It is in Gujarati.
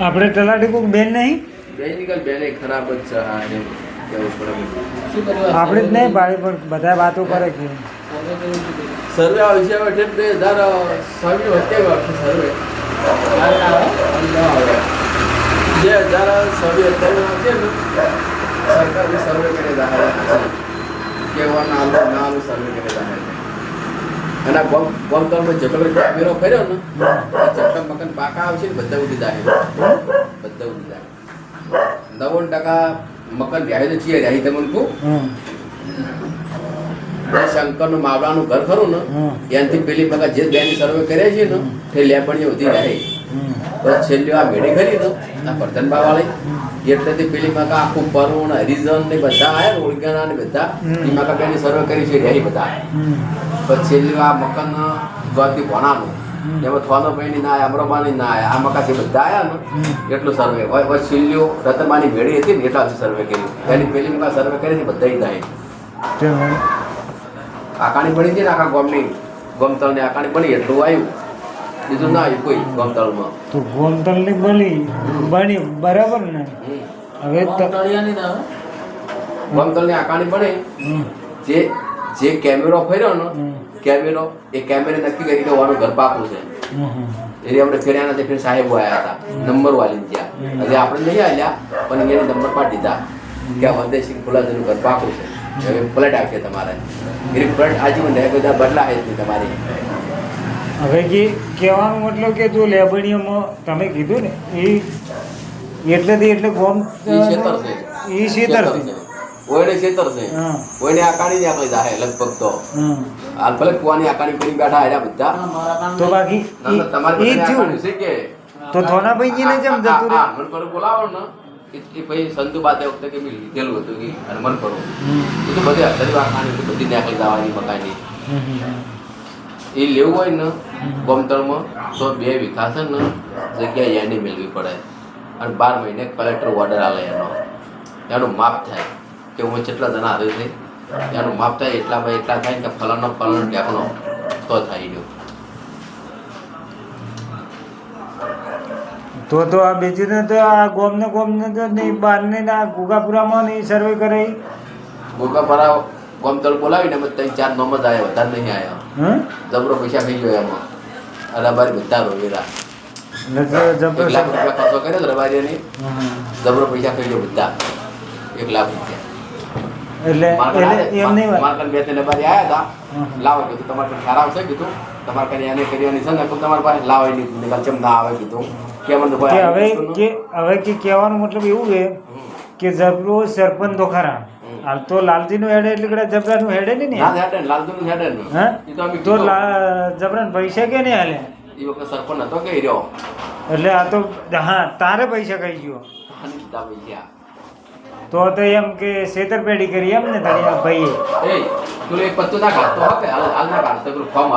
આપણે તલાટી કોક બેન નહીં? આપણે જ નહીં પાડી પણ બધા વાતો કરે કે સર્વે આવશે હવે એટલે બે હજાર સર્વે. વચ્ચે સર્વે જે હજાર સ્વામી અત્યારે આવશે સર્વે કરી દાખલ કેવાનું આલું ના આલું સર્વે કરી દાખલ અને ગમ ગમતરમાં જેટલો બધો કેમેરો કર્યો ને ચક્કમ મકન પાકા આવશે ને બધા ઉડી જાય. બધા ઉડી જાય. નવ્વાણું ટકા મકન રહ્યા તો છીએ રહ્યા તમને કહું શંકરનું માવડાનું ઘર ખરું ને ત્યાંથી પેલી પગા જે બેની સર્વે કરે છે ને તે લેબણીઓ ઉધી જાય. છેલ્લી આ ભેડી ખરી તો આ પરધન બાવાળી એટલે તે પેલી માં આખું પરુણ હરિજન ને બધા આયા ને ઓળખાણા ને બધા. એ માં બેની સર્વે કરી છે રહી બધા. પછી છેલ્લી આ મકાન ગોતી ભણાનું. એમાં થોનો ભાઈની ના અમરોબાની ના આ મકા જે બધા આયા ને એટલું સર્વે. હોય પછી છેલ્લીઓ રતનબાની ભેડી હતી ને એટલા સર્વે કર્યું એની પેલી મકા સર્વે કરી બધા જાય આકાણી બની છે ને આખા ગામની. ગોમતળની આકાણી બની એટલું આવ્યું. બીજું ના આવ્યું કોઈ ગોમતળમાં તો ગોમતલની બની બની બરાબર ને? હમ. હવે તો ગોમતળની આકાણી બને. જે જે કેમેરો ફર્યો ને કેમેરો એ કેમેરે નક્કી કરી કે ઓનું ઘર પાકું છે. હમ હમ એટલે આપણે ફેર્યાના તે ફેર સાહેબો આવ્યા હતા. નંબર વાલી ત્યાં એટલે આપણે નહીં આવ્યા પણ એને નંબર પાડી દીધા કે આ વંદેસિંહ ફુલાજીનું ઘર પાકું છે. હવે ફ્લેટ આવશે તમારે. એ પલટ આજીવન રહે બધા બદલાય જ નહીં તમારી. હવે કે કહેવાનો મતલબ કે જો લેબણીઓમાં તમે કીધું ને એ એટલેથી એટલે ગોમ એ શેતર છે. કોઈને છેતર છે. કોઈને આકાણી ને આકલી જાહે લગભગ તો. હાલ ભલે કુવાની આકાણી કરી બેઠા આયા બધા. તો બાકી ના, ના, તમારે છે કે? તો થોનાભાઈજીને જેમ આ- જતું રહે મન પર બોલાવો ને. એ પછી સંતુ બાતે વખતે કે મેં લીધેલું હતું કે અને મન કરો. એ તો બધી હજારી આકાણી બધી નાખી દાવાની મકાની એ લેવું હોય ને ગોમતળમાં તો બે વીઘા છે ને જગ્યા એની મેળવી પડે. અને બાર મહિને કલેક્ટર ઓર્ડર આવે એનો. એનું માપ થાય કે હું જેટલા જણા હારે છે એનું માપ થાય એટલા ભાઈ એટલા થાય કે ફલાનો ફલાનો ટેકનો. તો થાય ગયો તો તો આ બીજું તો આ ગોમને ગોમને તો નહીં બહારને આ ગુગાપુરામાં નહીં સર્વે કરે ગુગાપુરા ગોમતળ બોલાવીને ત્રણ ચાર નોમ જ આવ્યા વધારે નહીં આવ્યા જબરો પૈસા થઈ ગયો એમાં. અમારી બધા રોવેરા એટલે તો એક લાખ રૂપિયા ખર્ચો કર્યો રવારીની જબરો પૈસા થઈ ગયો બધા. એક લાખ રૂપિયા. એટલે મારા બે ત્રણ રબારી આવ્યા. હતા. લાવો કીધું તમારે ખરાબ છે કીધું. તમારે કઈ એને કર્યાની છે ને તમારી પાસે લાવે નહીં નિકાલ ચમ ના આવે કીધું. કે કે હવે કે હવે કે કહેવાનો મતલબ એવું છે હમ. કે જબરો સરપંચ તો ખરા હાલ તો લાલજીનું હેડે એટલે કદાચ જબરાનું હેડે નહીં ના? લાલજીનું હેડે. તો જબરાને પૈસા કે નહીં હાલે ઈ વખતે સરપંચ હતો કે રહ્યો. એટલે આ તો હા તારે પૈસા કહી ગયો. તો તો એમ કે છેતરપેડી કરી એમ ને તારી ભાઈ ભાઈએ. એ તું એક પત્તું ના કાઢતો હકે હાલ હાલ ના કાઢતો ફોર્મ